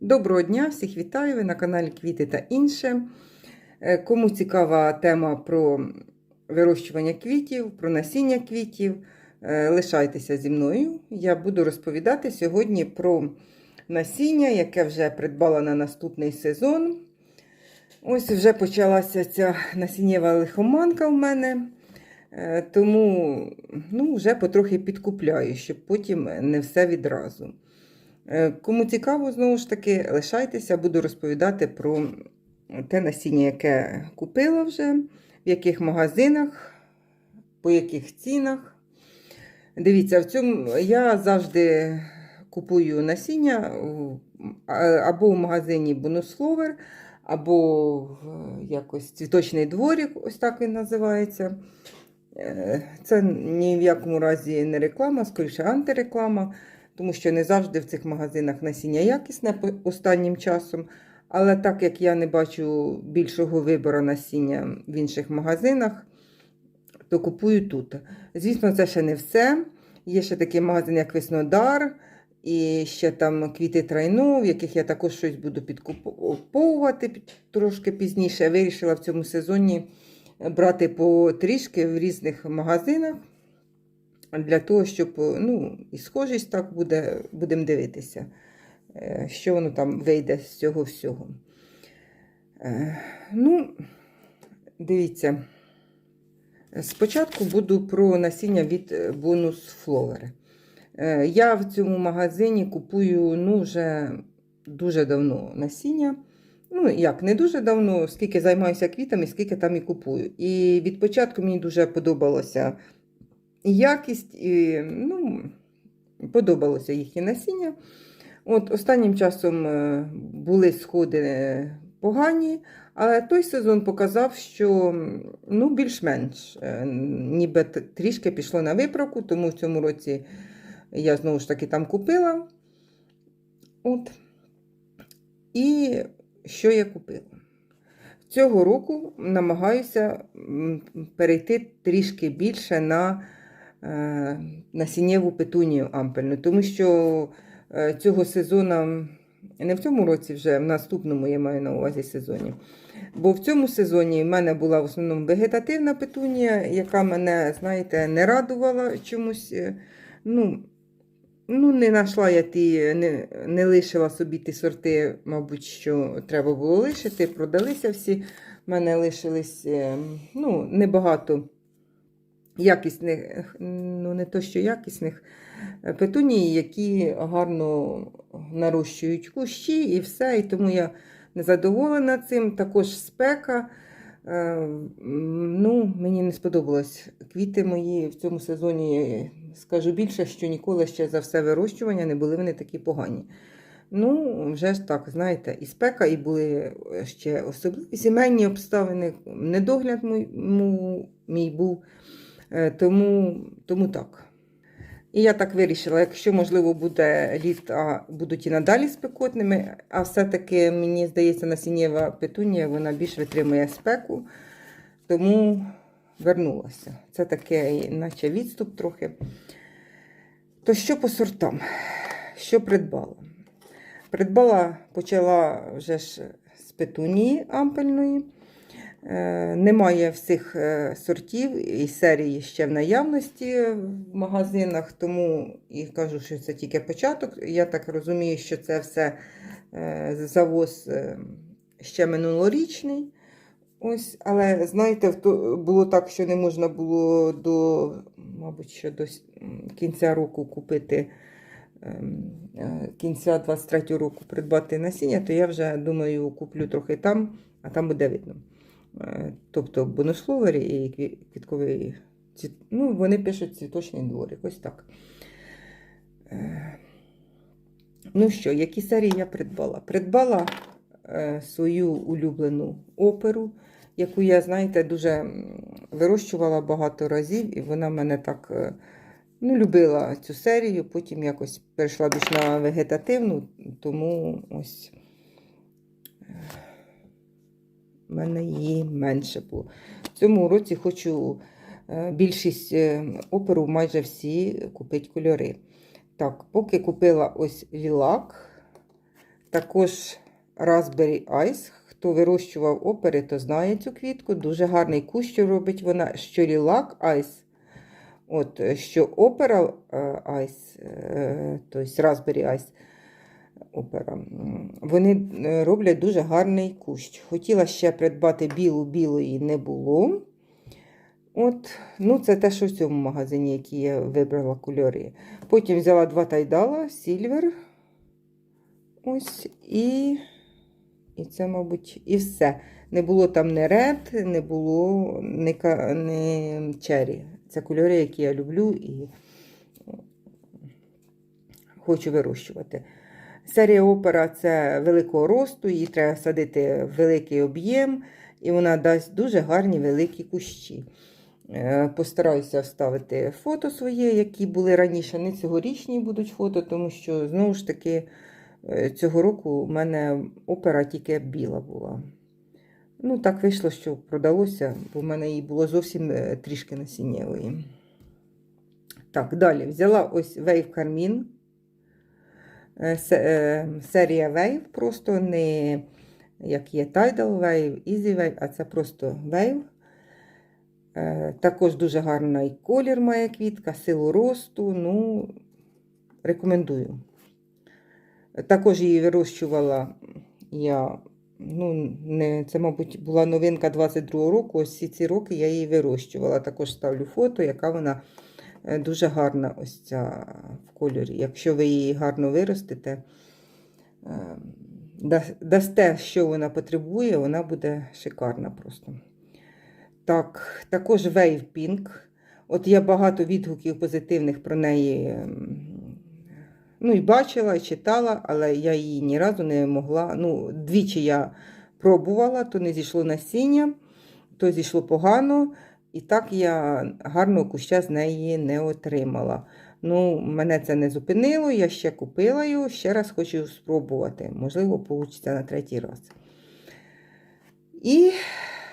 Доброго дня, всіх вітаю! Ви на каналі Квіти та інше. Е, Кому цікава тема про вирощування квітів, про насіння квітів, е, лишайтеся зі мною. Я буду розповідати сьогодні про насіння, яке вже придбала на наступний сезон. Ось вже почалася ця насіннєва лихоманка в мене. Е, Тому ну, вже потрохи підкупляю, щоб потім не все відразу. Е, Кому цікаво, знову ж таки, лишайтеся, буду розповідати про те насіння, яке купила вже, в яких магазинах, по яких цінах. Дивіться, в цьому я завжди купую насіння або в магазині Бонусфловер, або в якось цвіточний дворик, ось так він називається. Е, Це ні в якому разі не реклама, скоріше антиреклама, тому що не завжди в цих магазинах насіння якісне останнім часом. Але так як я не бачу більшого вибору насіння в інших магазинах, то купую тут. Звісно, це ще не все. Є ще такий магазин, як Веснодар, і ще там квіти трайно, в яких я також щось буду підкуповувати трошки пізніше. Я Вирішила в цьому сезоні брати по трішки в різних магазинах. Для того, щоб ну, і схожість так буде, будемо дивитися, е, що воно там вийде з цього всього. Е, Ну, дивіться. Спочатку буду про насіння від е, Flower. Е, Я в цьому магазині купую ну, вже дуже давно насіння. Ну, як, не дуже давно, скільки займаюся квітами, скільки там і купую. І від початку мені дуже подобалося якість, і ну, подобалося їхнє насіння. От Останнім часом е, були сходи е, погані, але той сезон показав, що ну, більш-менш е, ніби трішки пішло на виправку, тому в цьому році я знову ж таки там купила. От. І що я купила? Цього року намагаюся перейти трішки більше на насіннєву петунію ампельну, тому що е, цього сезону, не в цьому році вже, в наступному я маю на увазі сезоні. Бо в цьому сезоні в мене була в основному вегетативна петунія, яка мене, знаєте, не радувала чомусь. е, Ну, ну не знайшла я ті, не, не лишила собі ті сорти, мабуть, що треба було лишити. Продалися всі. В мене лишились е, ну, небагато якісних, ну не то що якісних е, петуній, які гарно нарощують кущі і все. І тому я незадоволена цим. Також спека. Е, Ну, мені не сподобалось. Квіти мої в цьому сезоні, скажу більше, що ніколи ще за все вирощування не були вони такі погані. Ну, вже ж так, знаєте, і спека, і були ще особливі сімейні обставини, недогляд мій, мій був. Е, Тому, тому так. І я так вирішила, якщо, можливо, буде літа, будуть і надалі спекотними, а все-таки, мені здається, насіннєва петунія вона більш витримує спеку, тому вернулася. Це таке, наче відступ трохи. То що по сортам? Що придбала? Придбала, почала вже ж з петунії ампельної. Е, Немає всіх е, сортів і серії ще в наявності в магазинах, тому і кажу, що це тільки початок. Я так розумію, що це все е, завоз ще минулорічний. Ось, але знаєте, було так, що не можна було до, мабуть, що до кінця року купити. ем, Кінця 23 року придбати насіння, то я вже думаю, куплю трохи там, а там буде видно. Е, Тобто бонусловері і квітковий. Ну, вони пишуть цвіточний дворик. Ось так. Е, Ну що, які серії я придбала? Придбала е, свою улюблену оперу, яку я, знаєте, дуже вирощувала багато разів, і вона мене так ну, любила цю серію. Потім якось перейшла більш на вегетативну, тому ось в мене її менше було. В цьому році хочу е, більшість е, оперу, майже всі купити кольори. Так, поки купила ось лілак. Також Raspberry Ice. Хто вирощував опери, то знає цю квітку. Дуже гарний кущ робить вона, що лілак Ice. От, е, що опера Ice, тобто Raspberry Ice, опера, вони е, роблять дуже гарний кущ. Хотіла ще придбати білу, білої не було. От, ну Це те, що в цьому магазині, які я вибрала кольори. Потім взяла два тайдала, сільвер. Ось і. І це, мабуть, і все. Не було там не ред, не було не, ка- не чері. Це кольори, які я люблю і хочу вирощувати. Серія опера це великого росту, її треба садити в великий об'єм, і вона дасть дуже гарні великі кущі. Е, Постараюся вставити фото своє, які були раніше. Не цьогорічні будуть фото, тому що знову ж таки е, цього року у мене опера тільки біла була. Ну, так вийшло, що продалося, бо в мене її було зовсім е, трішки насіннєвої. Так, далі взяла ось Wave Carmine. Е, е, Серія Wave, просто не як є Tidal Wave, Easy Wave, а це просто Wave. Е, Також дуже гарний колір має квітка, силу росту. Ну, рекомендую. Також її вирощувала я. Ну, не, це, мабуть, була новинка 22-го року. Ось всі ці роки я її вирощувала. Також ставлю фото, яка вона дуже гарна ось ця в кольорі. Якщо ви її гарно виростите, е, дасте, що вона потребує, вона буде шикарна просто. Так, також Wave Pink. От я багато відгуків позитивних про неї ем, ну, і бачила, і читала, але я її ні разу не могла. Ну, двічі я пробувала, то не зійшло насіння, то зійшло погано. І так я гарного куща з неї не отримала. Ну, мене це не зупинило, я ще купила його, ще раз хочу спробувати. Можливо, вийде на третій раз. І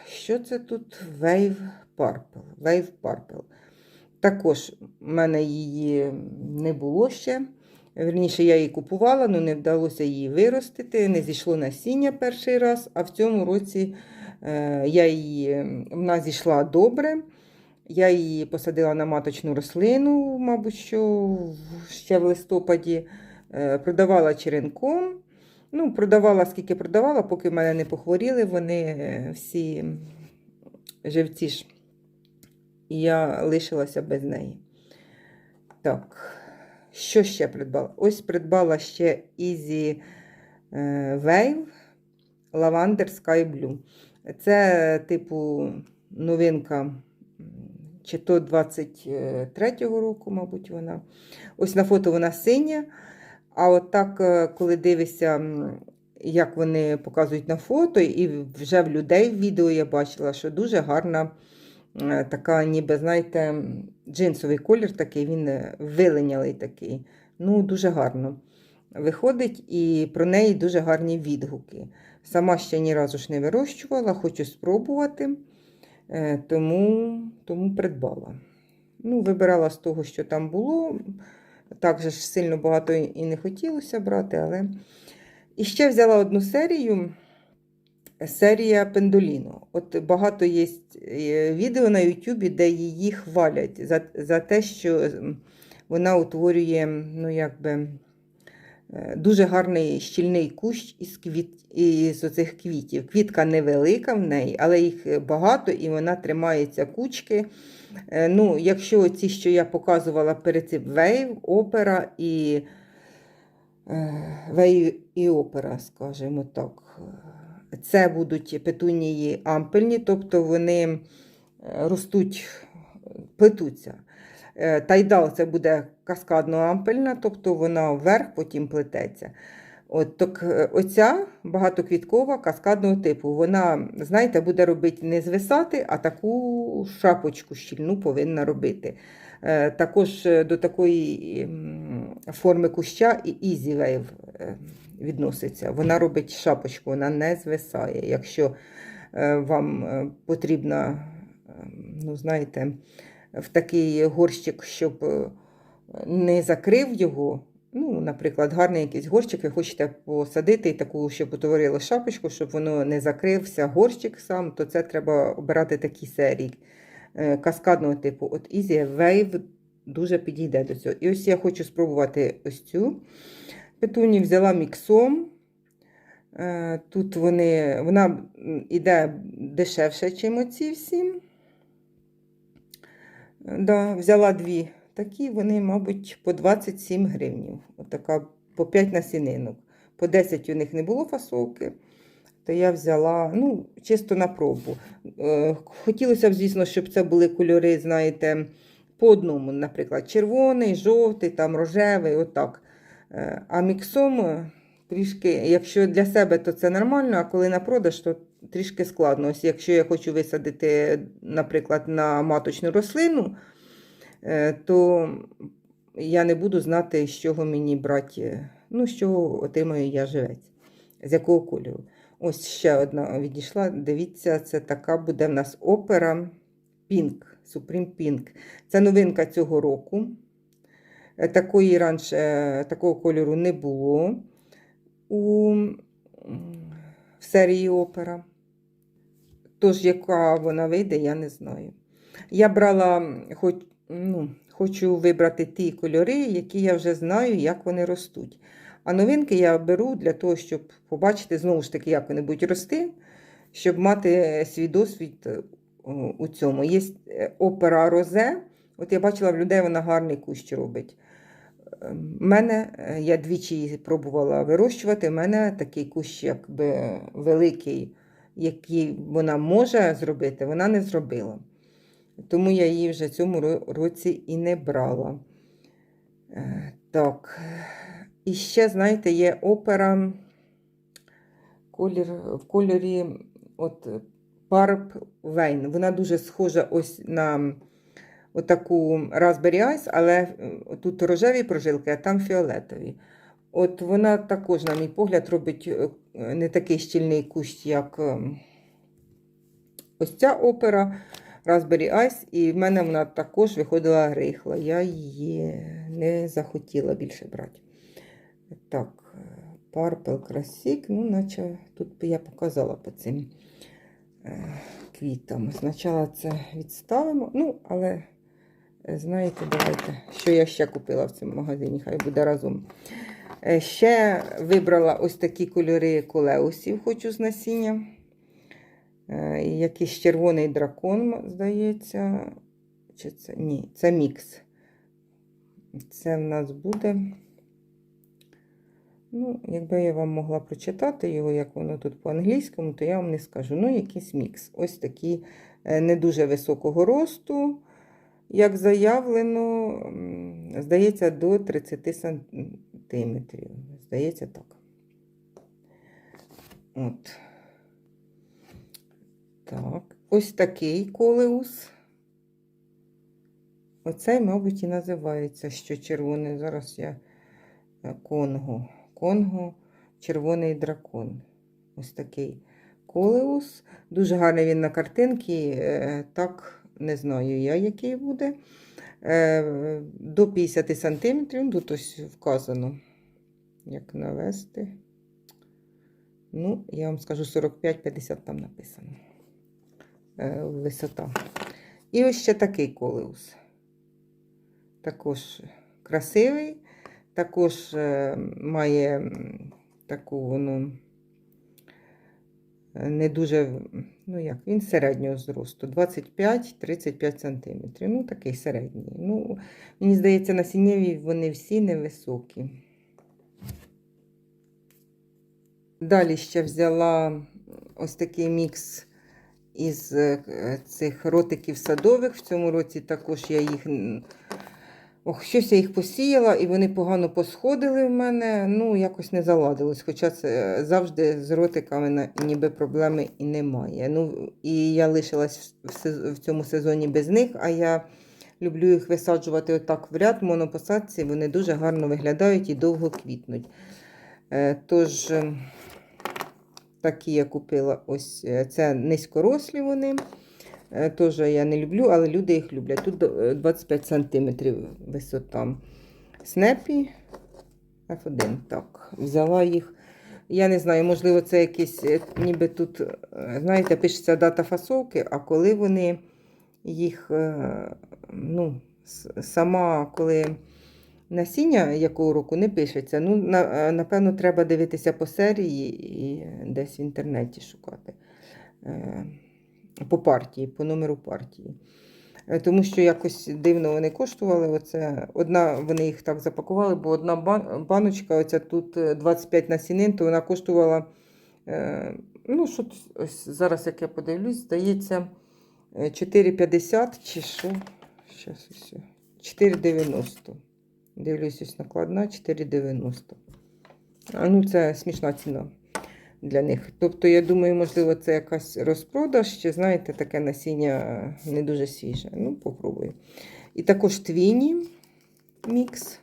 що це тут? Wave Purple. Wave Purple. Також в мене її не було ще. Вірніше, я її купувала, але не вдалося її виростити. Не зійшло насіння перший раз, а в цьому році я її, вона зійшла добре. Я її посадила на маточну рослину, мабуть, що ще в листопаді. Е, Продавала черенком. Ну, продавала, скільки продавала, поки в мене не похворіли вони е, всі живці ж. І я лишилася без неї. Так, що ще придбала? Ось придбала ще Easy е, Wave Lavender Sky Blue. Це, типу, новинка, чи то 23-го року, мабуть, вона. Ось на фото вона синя. А от так, е, коли дивишся, як вони показують на фото, і вже в людей в відео я бачила, що дуже гарна е, така, ніби, знаєте, джинсовий колір такий, він е, виленялий такий. Ну, дуже гарно виходить, і про неї дуже гарні відгуки. Сама ще ні разу ж не вирощувала, хочу спробувати, е, тому, тому придбала. Ну, вибирала з того, що там було. Так же ж сильно багато і не хотілося брати, але. І ще взяла одну серію. Серія Пендоліно. От багато є відео на Ютубі, де її хвалять за, за те, що вона утворює ну, якби, дуже гарний щільний кущ із, квіт, із оцих квітів. Квітка невелика в неї, але їх багато і вона тримається кучки. Е, Ну, якщо ці, що я показувала перед цим Вейв, опера і Вейв і опера, скажімо так. Це будуть петунії ампельні, тобто вони е, ростуть, плетуться. Е, Тайдал це буде каскадно-ампельна, тобто вона вверх потім плететься. От, так, е, оця багатоквіткова каскадного типу. Вона, знаєте, буде робити не звисати, а таку шапочку щільну повинна робити. Е, Також до такої форми куща і Easy Wave відноситься. Вона робить шапочку, вона не звисає. Якщо вам е, потрібно, е, ну, знаєте, в такий горщик, щоб е, не закрив його, ну, наприклад, гарний якийсь горщик, ви хочете посадити і таку, щоб утворило шапочку, щоб воно не закрився горщик сам, то це треба обирати такі серії е, каскадного типу. От Easy Wave дуже підійде до цього. І ось я хочу спробувати ось цю. Петуні взяла міксом. Е, Тут вони, вона м, іде дешевше, ніж оці всі. Да, взяла дві такі, вони, мабуть, по 27 гривнів. Отака по 5 насінинок. По 10 у них не було фасовки. То я взяла, ну, чисто на пробу. Е, Хотілося б, звісно, щоб це були кольори, знаєте, по одному, наприклад, червоний, жовтий, там рожевий, отак. Е, А міксом трішки, якщо для себе, то це нормально, а коли на продаж, то трішки складно. Ось якщо я хочу висадити, наприклад, на маточну рослину, е, то я не буду знати, з чого мені брати, ну, з чого отримаю я живець, з якого кольору. Ось ще одна відійшла. Дивіться, це така буде в нас опера Pink, Supreme Pink. Це новинка цього року. Е, Такої раніше е, такого кольору не було у в серії опера. Тож, яка вона вийде, я не знаю. Я брала, хоч, ну, хочу вибрати ті кольори, які я вже знаю, як вони ростуть. А новинки я беру для того, щоб побачити, знову ж таки, як вони будуть рости, щоб мати свій досвід е, у цьому. Є е, опера розе. От я бачила в людей, вона гарний кущ робить. У мене, е, я двічі пробувала вирощувати, в мене такий кущ, якби великий, який вона може зробити, вона не зробила. Тому я її вже цьому році і не брала. Е, Так. І ще, знаєте, є опера колір, в кольорі от, Parp Wine. Вона дуже схожа ось на отаку Raspberry Ice, але е, тут рожеві прожилки, а там фіолетові. От вона також, на мій погляд, робить е, не такий щільний кущ, як е, ось ця опера Raspberry Ice, і в мене вона також виходила рихла. Я її не захотіла більше брати. Так, Purple Classic, ну, наче тут я показала по цим квітам. Спочатку це відставимо, ну, але знаєте, давайте, що я ще купила в цьому магазині, хай буде разом. Е, Ще вибрала ось такі кольори колеусів, хочу з насіння. Е, Якийсь червоний дракон, здається. Чи це? Ні, це мікс. Це в нас буде. Ну, якби я вам могла прочитати його, як воно тут по-англійському, то я вам не скажу. Ну, якийсь мікс. Ось такі е, не дуже високого росту, як заявлено, здається, до 30 сантиметрів. Здається, так. От. Так, ось такий колеус. Оцей, мабуть, і називається, що червоний. Зараз я е, Конго. Конго, червоний дракон. Ось такий колеус. Дуже гарний він на картинці. е, Так, не знаю я, який буде. Е, До 50 см. Тут ось вказано, як навести. Ну, я вам скажу 45-50 там написано. Е, Висота. І ось ще такий колеус. Також красивий, також е, має таку воно не дуже, ну як, він середнього зросту, 25-35 см. Ну, такий середній. Ну, мені здається, на насіннєві вони всі невисокі. Далі ще взяла ось такий мікс із е, цих ротиків садових. В цьому році також я їх. Ох, щось я їх посіяла, і вони погано посходили в мене. Ну, якось не заладилось. Хоча це е, завжди з ротиками ніби проблеми і немає. Ну, і я лишилась в, цьому сезоні без них, а я люблю їх висаджувати отак в ряд монопосадці. Вони дуже гарно виглядають і довго квітнуть. Е, Тож, е, такі я купила ось е, це низькорослі вони. Е, Теж я не люблю, але люди їх люблять. Тут е, 25 см висота. Снепі. F1, так. Взяла їх. Я не знаю, можливо, це якісь, е, ніби тут, е, знаєте, пишеться дата фасовки, а коли вони їх, е, ну, сама, коли насіння якого року не пишеться, ну, е, напевно, треба дивитися по серії і десь в інтернеті шукати. Е, По партії, по номеру партії. Е, Тому що якось дивно вони коштували. Оце, одна, вони їх так запакували, бо одна баночка, оця тут е, 25 насінин, то вона коштувала. Е, ну, що ось зараз, як я подивлюсь, здається, е, 4,50 чи що. Щас ось. 4,90. Дивлюсь, ось накладна 4,90. А ну, це смішна ціна для них. Тобто, я думаю, можливо, це якась розпродаж, чи знаєте, таке насіння не дуже свіже. Ну, попробую. І також твіні мікс.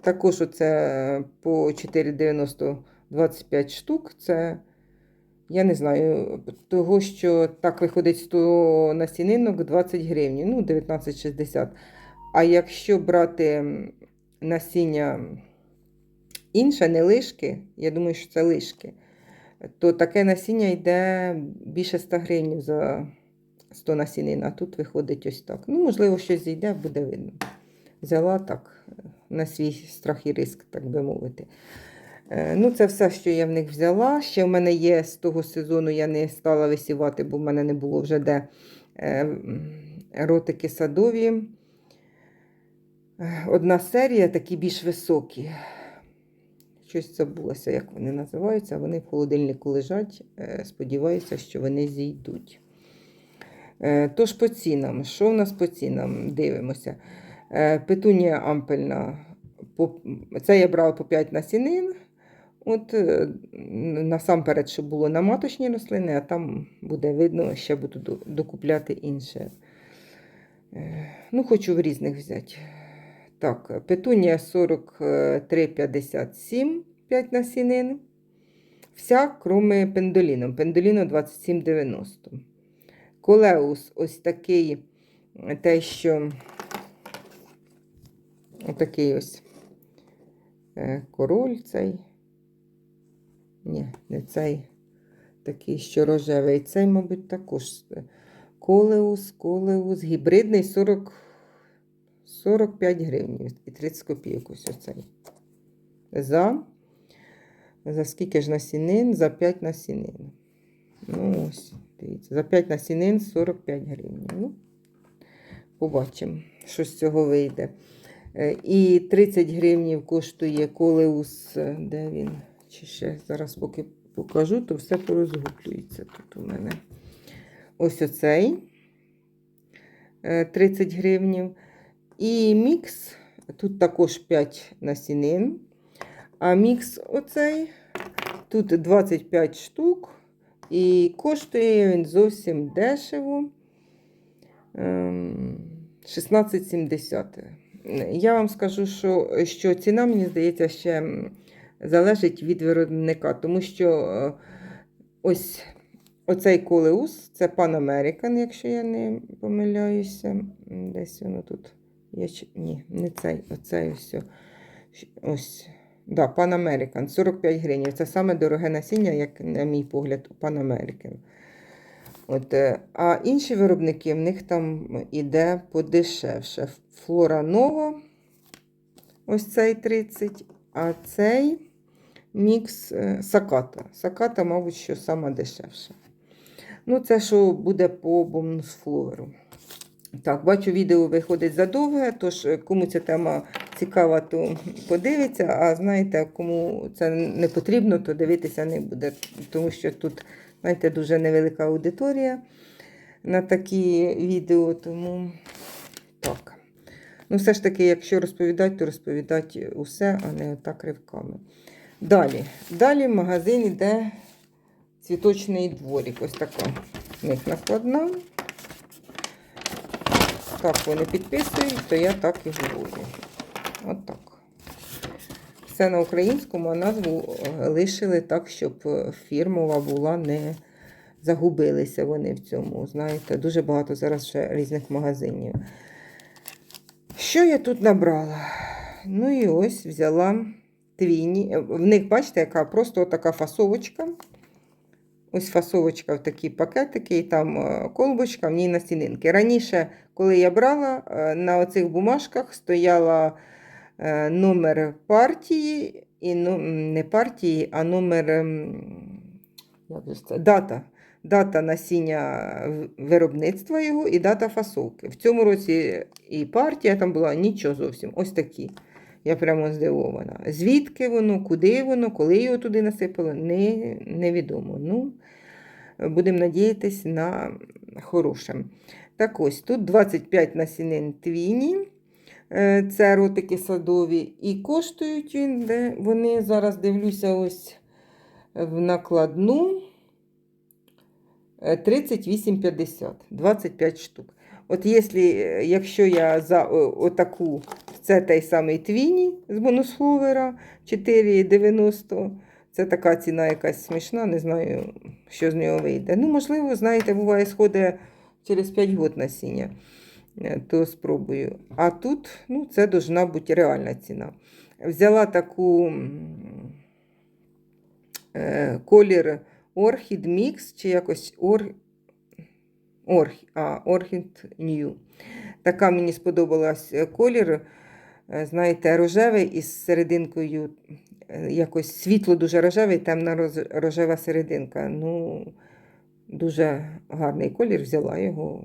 Також оце по 4,90 25 штук. Це, я не знаю, того, що так виходить 100 насінинок 20 гривень, ну, 19,60. А якщо брати насіння інше, не лишки, я думаю, що це лишки, то таке насіння йде більше 100 гривень за 100 насінин, а тут виходить ось так. Ну, можливо, щось зійде, буде видно. Взяла так, на свій страх і риск, так би мовити. Е, Ну, це все, що я в них взяла. Ще в мене є з того сезону, я не стала висівати, бо в мене не було вже де е, ротики садові. Е, Одна серія, такі більш високі. Щось забулося, як вони називаються. Вони в холодильнику лежать. Е, Сподіваюся, що вони зійдуть. Е, Тож по цінам. Що в нас по цінам? Дивимося. Е, Петунія ампельна. Це я брала по 5 насінин. От насамперед, щоб було на маточні рослини, а там буде видно, ще буду докупляти інше. Ну, хочу в різних взяти. Так, петунія 43,57, 5 насінин. Вся, кроме пендоліну. Пендоліно 27,90. Колеус ось такий, те, що отакий ось е, король цей. Ні, не цей. Такий, що рожевий. Цей, мабуть, також. е, Колеус, колеус, гібридний 40, 45 гривень і 30 копійок ось оцей. За, за скільки ж насінин? За 5 насінин. Ну, ось, дивіться, за 5 насінин 45 гривень. Ну, побачимо, що з цього вийде. Е, І 30 гривень коштує колеус, е, де він? Чи ще зараз поки покажу, то все порозгублюється тут у мене. Ось оцей е, 30 гривнів. І мікс, тут також 5 насінин. А мікс оцей, тут 25 штук. І коштує він зовсім дешево. Ем, 16,70. Я вам скажу, що, що ціна, мені здається, ще залежить від виробника, тому що е, ось оцей колеус, це Pan American, якщо я не помиляюся. Десь воно тут. Є. чи- Ні, не цей, оцей ось. Ось. Да, Pan American, 45 гривень. Це саме дороге насіння, як, на мій погляд, у Pan American. От, е, а інші виробники в них там іде подешевше. Флора Нова, ось цей 30, а цей мікс е, Саката. Саката, мабуть, що сама дешевша. Ну, це що буде по бонус-фловеру. Так, бачу, відео виходить задовге, тож е, кому ця тема цікава, то подивиться. А знаєте, кому це не потрібно, то дивитися не буде. Тому що тут, знаєте, дуже невелика аудиторія на такі відео. Тому так. Ну, все ж таки, якщо розповідати, то розповідати усе, а не так ривками. Далі. Далі в магазин йде цвіточний дворик. Ось така в них накладна. Так вони підписують, то я так і говорю. От так. Все на українському, а назву е, лишили так, щоб е, фірмова була, не загубилися вони в цьому. Знаєте, дуже багато зараз ще різних магазинів. Що я тут набрала? Ну і ось взяла твіні. В них, бачите, яка просто така фасовочка. Ось фасовочка в такі пакетики, і там е, колбочка, в ній насінинки. Раніше, коли я брала, е, на оцих бумажках стояла е, номер партії, і ну, не партії, а номер ем, дата. Дата насіння виробництва його і дата фасовки. В цьому році і партія там була нічого зовсім. Ось такі. Я прямо здивована. Звідки воно, куди воно, коли його туди насипали, не, невідомо. Ну, будемо надіятися на хороше. Так ось, тут 25 насінин твіні. Е, Це ротики садові. І коштують вони зараз дивлюся ось в накладну. Е, 38,50, 25 штук. От якщо, е, якщо я за отаку, це той самий твіні з бонусфловера 4,90, це така ціна якась смішна, не знаю, що з нього вийде. Ну, можливо, знаєте, буває, сходить через 5 років насіння, Е, то спробую. А тут ну, це должна бути реальна ціна. Взяла таку е, колір Orchid Mix, чи якось Ор... Орх... а, Orchid New. Така мені сподобалась е, колір. е, Знаєте, рожевий із серединкою, якось світло дуже рожевий, темна рожева серединка. Ну, дуже гарний колір, взяла його.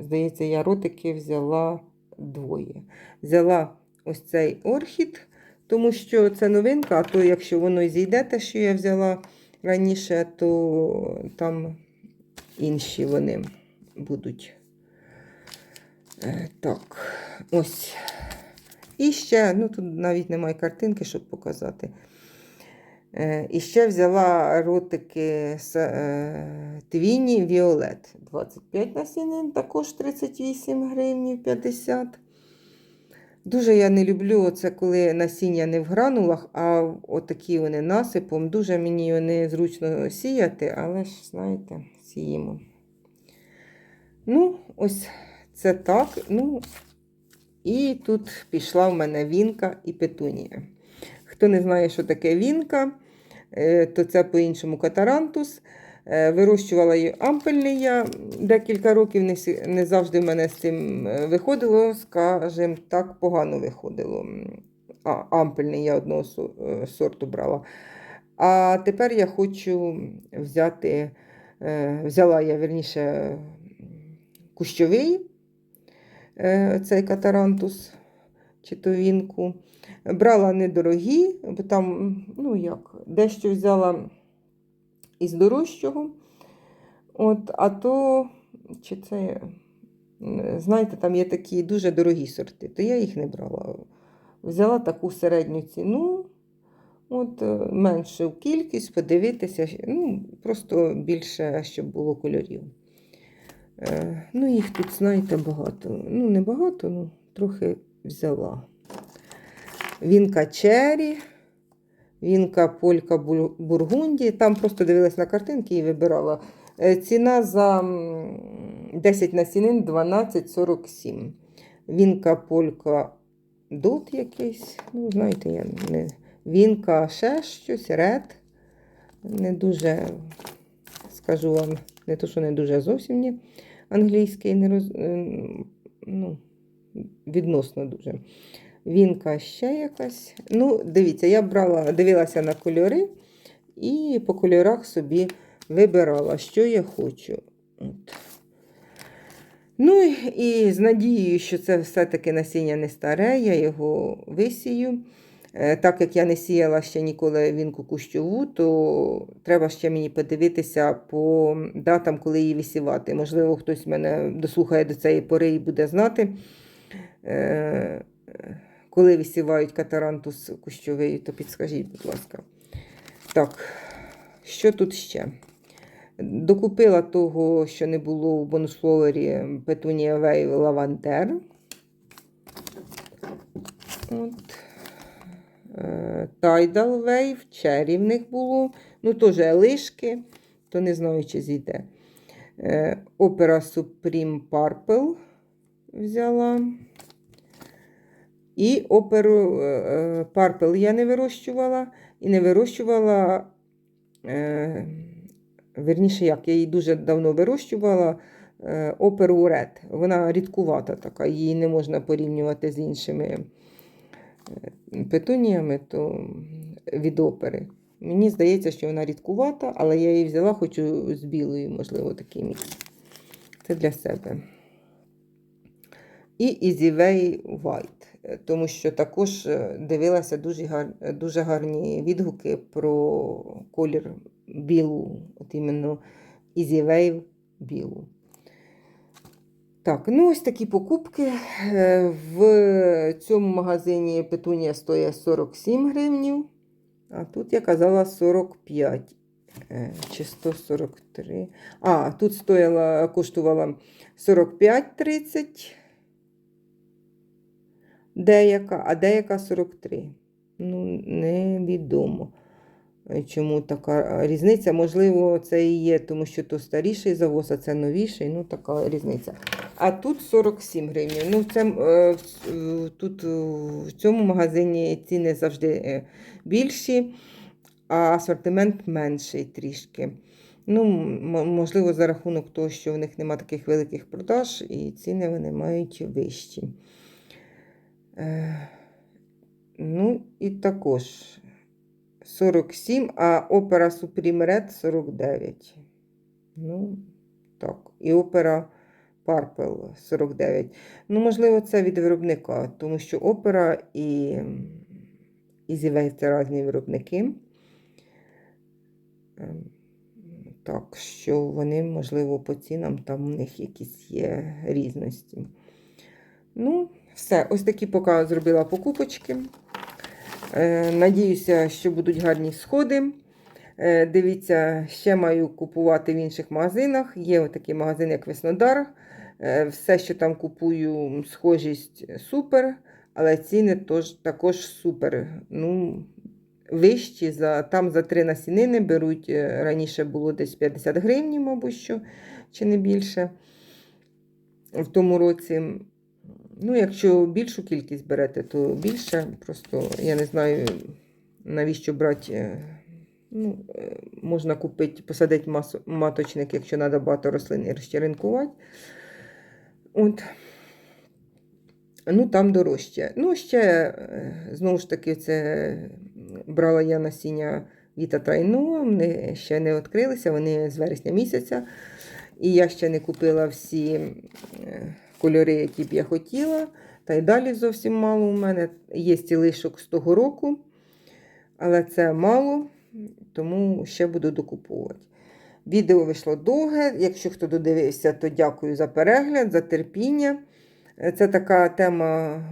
Здається, я ротики взяла двоє. Взяла ось цей орхід, тому що це новинка, а то якщо воно зійде, те, що я взяла раніше, то там інші вони будуть. Е, Так, ось. І ще, ну тут навіть немає картинки, щоб показати. Е, І ще взяла ротики е, Твіні Віолет. 25 насінин, також 38 гривнів 50. Дуже я не люблю це, коли насіння не в гранулах, а отакі вони насипом. Дуже мені вони зручно сіяти, але ж, знаєте, сіємо. Ну, ось це так. Ну, і тут пішла в мене вінка і петунія. Хто не знає, що таке вінка, е, то це по-іншому катарантус. Е, Вирощувала її ампельний я декілька років, не, завжди в мене з цим е, виходило, скажімо так, погано виходило. А, ампельний я одного сорту брала. А тепер я хочу взяти, взяла я верніше кущовий цей катарантус чи то вінку. Брала недорогі, бо там, ну як, дещо взяла із дорожчого. От, а то, чи це, е, знаєте, там є такі дуже дорогі сорти, то я їх не брала. Взяла таку середню ціну, от, е, меншу кількість, подивитися, ну, просто більше, щоб було кольорів. Е, Ну, їх тут, знаєте, багато. Ну, не багато, ну, трохи взяла. Вінка Чері, Вінка Полька Бургунді. Там просто дивилась на картинки і вибирала. Е, Ціна за м, 10 насінин 12,47. Вінка Полька Дот якийсь. Ну, знаєте, я не. Вінка ще щось, ред. Не дуже, скажу вам, не то, що не дуже зовсім ні. Англійський не роз... е, ну, відносно дуже. Вінка ще якась. Ну, дивіться, я брала, дивилася на кольори і по кольорах собі вибирала, що я хочу. От. Ну і з надією, що це все-таки насіння не старе, я його висію. Е, Так як я не сіяла ще ніколи вінку кущову, то треба ще мені подивитися по датам, коли її висівати. Можливо, хтось мене дослухає до цієї пори і буде знати. Е, коли висівають катарантус кущовий, то підскажіть, будь ласка. Так, що тут ще? Докупила того, що не було в бонусфловері Петунія Вей Лавантер. От. Е, Tidal Wave, Cherry в них було. Ну, теж лишки, то не знаю, чи зійде. Е, Opera Supreme Purple взяла. І оперу е, Парпел я не вирощувала і не вирощувала. Е, верніше, як я її дуже давно вирощувала. е, Оперу Ред. Вона рідкувата така, її не можна порівнювати з іншими е, петуніями то від опери. Мені здається, що вона рідкувата, але я її взяла, хочу з білою, можливо, такий мікс. Це для себе. І Easyway White, тому що також е, дивилася дуже, гар... дуже гарні відгуки про колір білу, от іменно Easyway білу. Так, ну ось такі покупки. Е, В цьому магазині петунія стоїть 47 гривнів, а тут я казала 45 е, чи 143. А, тут стояла, коштувала 45,30 деяка, а деяка 43. Ну, невідомо. Е, Чому така різниця? Можливо, це і є, тому що то старіший завоз, а це новіший. Ну, така різниця. А тут 47 гривень. Ну, це, е, е, тут е, в цьому магазині ціни завжди е, більші, а асортимент менший трішки. Ну, можливо, за рахунок того, що в них немає таких великих продаж, і ціни вони мають вищі. Е, Ну, і також 47, а опера Supreme Red 49. Ну, так. І опера Purple 49. Ну, можливо, це від виробника, тому що опера і Easyway – це різні виробники. Ем, Так що вони, можливо, по цінам там у них якісь є різності. Ну, все, ось такі поки зробила покупочки. Е, Надіюся, що будуть гарні сходи. Е, Дивіться, ще маю купувати в інших магазинах. Є такий магазин, як Веснодар. Е, Все, що там купую, схожість супер, але ціни також супер. Ну, вищі. За, там за три насінини беруть, раніше було десь 50 гривень, мабуть, що, чи не більше. В тому році. Ну, якщо більшу кількість берете, то більше. Просто я не знаю, навіщо брати. е, Ну, е, можна купити, посадити масу, маточник, якщо треба багато рослин і розчеренкувати. От. Ну, там дорожче. Ну, ще, е, знову ж таки, це брала я насіння Віта Трайну, вони ще не відкрилися, вони з вересня місяця. І я ще не купила всі кольори, які б я хотіла. Та й далі зовсім мало у мене. Є стілишок з того року, але це мало, тому ще буду докуповувати. Відео вийшло довге. Якщо хто додивився, то дякую за перегляд, за терпіння. Це така тема,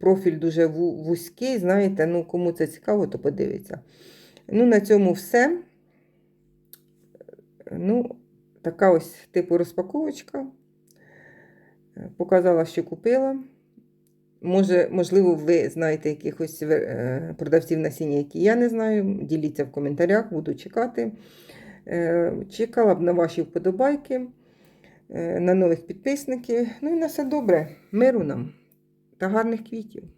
профіль дуже вузький. Знаєте, ну кому це цікаво, то подивиться. Ну, на цьому все. Ну, така ось типу розпаковочка. Показала, що купила. Може, можливо, ви знаєте якихось е, продавців насіння, які я не знаю. Діліться в коментарях, буду чекати. Е, Чекала б на ваші вподобайки, е, на нових підписників. Ну і на все добре. Миру нам та гарних квітів.